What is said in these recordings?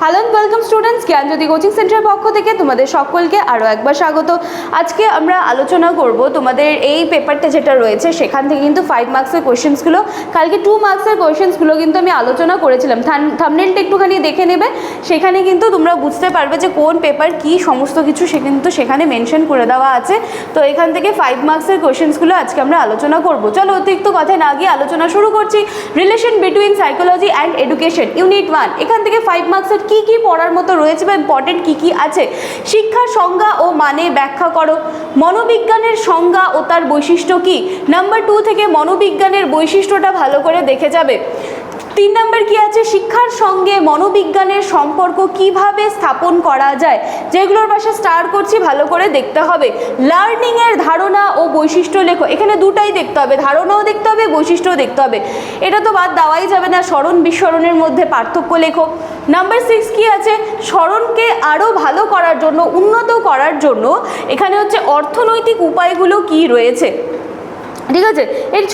Hello and welcome students Gyanjyoti coaching সেন্টারের পক্ষ থেকে তোমাদের সকলকে আরও একবার স্বাগত। আজকে আমরা আলোচনা করব তোমাদের এই পেপারটা যেটা রয়েছে, সেখান থেকে কিন্তু ফাইভ মার্কসের কোয়েশ্চেন্সগুলো কালকে টু মার্কসের কোয়েশ্চেন্সগুলো কিন্তু আমি আলোচনা করেছিলাম। থামনেলটা একটুখানি দেখে নেবে, সেখানে কিন্তু তোমরা বুঝতে পারবে যে কোন পেপার কি সমস্ত কিছু সে কিন্তু সেখানে মেনশন করে দেওয়া আছে। তো এখান থেকে ফাইভ মার্কসের কোয়েশ্চেন্সগুলো আজকে আমরা আলোচনা করব। চলো অতিরিক্ত কথায় না গিয়ে আলোচনা শুরু করছি। Relation between psychology and education unit one এখান থেকে ফাইভ মার্কসের কী কী পড়ার মতো রয়েছে বা ইম্পর্টেন্ট কী কী আছে? শিক্ষার সংজ্ঞা ও মানে ব্যাখ্যা করো। মনোবিজ্ঞানের সংজ্ঞা ও তার বৈশিষ্ট্য কী? নাম্বার টু থেকে মনোবিজ্ঞানের বৈশিষ্ট্যটা ভালো করে দেখে যাবে। তিন নম্বর কি আছে? শিক্ষার সঙ্গে মনোবিজ্ঞানের সম্পর্ক কীভাবে স্থাপন করা যায়? যেগুলোর পাশে স্টার করছি, ভালো করে দেখতে হবে। লার্নিংয়ের ধারণা ও বৈশিষ্ট্য লেখো। এখানে দুটাই দেখতে হবে। ধারণাও দেখতে হবে, বৈশিষ্ট্যও দেখতে হবে। এটা তো বাদ দেওয়াই যাবে না। স্মরণ বিস্মরণের মধ্যে পার্থক্য লেখো। নাম্বার সিক্স কি আছে? স্মরণকে আরও ভালো করার জন্য, উন্নত করার জন্য এখানে হচ্ছে অর্থনৈতিক উপায়গুলো কি রয়েছে? ঠিক আছে? এর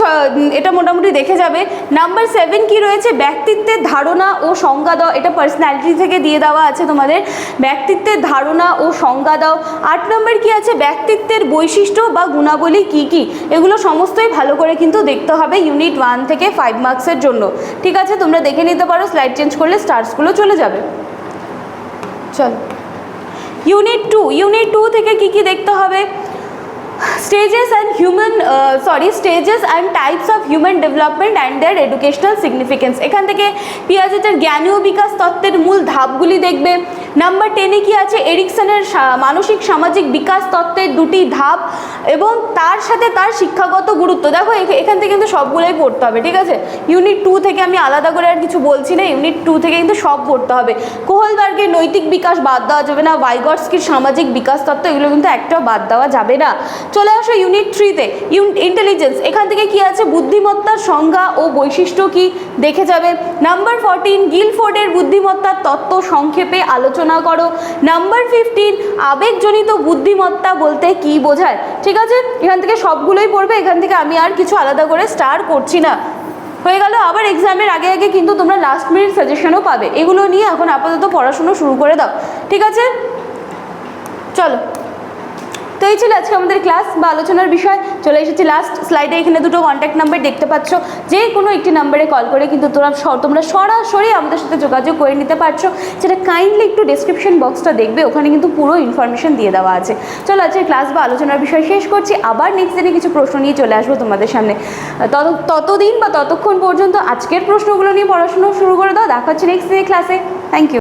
এটা মোটামুটি দেখে যাবে। নাম্বার সেভেন কি রয়েছে? ব্যক্তিত্বের ধারণা ও সংজ্ঞা দাও। এটা পার্সোনালিটি থেকে দিয়ে দেওয়া আছে তোমাদের। ব্যক্তিত্বের ধারণা ও সংজ্ঞা দাও। আট নম্বর কি আছে? ব্যক্তিত্বের বৈশিষ্ট্য বা গুণাবলী কি কি? এগুলো সমস্তই ভালো করে কিন্তু দেখতে হবে ইউনিট ওয়ান থেকে ফাইভ মার্কসের জন্য। ঠিক আছে? তোমরা দেখে নিতে পারো। স্লাইড চেঞ্জ করলে স্টার্সগুলো চলে যাবে। চলো। ইউনিট টু ইউনিট টু থেকে কি কি দেখতে হবে? stages and human uh, sorry stages and types human development and their educational significance এখান থেকে পিয়াজেটের জ্ঞানীয় বিকাশ তত্ত্বের মূল ধাপগুলি দেখবে। নাম্বার টেনে কি আছে? এরিকসনের মানসিক সামাজিক বিকাশ তত্ত্বের দুটি ধাপ এবং তার সাথে তার শিক্ষাগত গুরুত্ব। দেখো, এখ- এখান থেকে কিন্তু সবগুলোই পড়তে হবে, ঠিক আছে? ইউনিট টু থেকে আমি আলাদা করে আর কিছু বলছি না ইউনিট টু থেকে কিন্তু সব পড়তে হবে। কোহলবার্গের নৈতিক বিকাশ বাদ দেওয়া যাবে না ভাইগটস্কির সামাজিক বিকাশ তত্ত্ব, এগুলো কিন্তু একটাও বাদ দেওয়া যাবে না। চলে আসো ইউনিট থ্রিতে ইন্টেলিজেন্স এখান থেকে কি আছে? বুদ্ধিমত্তার সংজ্ঞা ও বৈশিষ্ট্য কি দেখে যাবে। নাম্বার ফোরটিন গিলফোর্ডের বুদ্ধিমত্তার তত্ত্ব সংক্ষেপে আলোচনা করো। নাম্বার ফিফটিন আবেগজনিত বুদ্ধিমত্তা বলতে কি বোঝায়? ঠিক আছে? এখান থেকে সবগুলোই পড়বে, এখান থেকে আমি আর কিছু আলাদা করে স্টার করছি না। হয়ে গেল, আবার এক্সামের আগে আগে কিন্তু তোমরা লাস্ট মিনিট সাজেশনও পাবে। এগুলো নিয়ে এখন আপাতত পড়াশুনো শুরু করে দাও। ঠিক আছে? চলো। তো এই ছিল আজকে আমাদের ক্লাস বা আলোচনার বিষয়। চলে এসেছি লাস্ট স্লাইডে এখানে দুটো কন্ট্যাক্ট নাম্বার দেখতে পাচ্ছ। যে কোনো একটি নাম্বারে কল করে কিন্তু তোমরা তোমরা সরাসরি আমাদের সাথে যোগাযোগ করে নিতে পারছ। সেটা কাইন্ডলি একটু ডিসক্রিপশন বক্সটা দেখবে, ওখানে কিন্তু পুরো ইনফরমেশন দিয়ে দেওয়া আছে। চলো আজকে ক্লাস বা আলোচনার বিষয় শেষ করছি। আবার নেক্সট দিনে কিছু প্রশ্ন নিয়ে চলে আসব তোমাদের সামনে। তত, ততদিন বা ততক্ষণ পর্যন্ত আজকের প্রশ্নগুলো নিয়ে পড়াশুনো শুরু করে দাও। দেখা হচ্ছে নেক্সট দিনে ক্লাসে থ্যাংক ইউ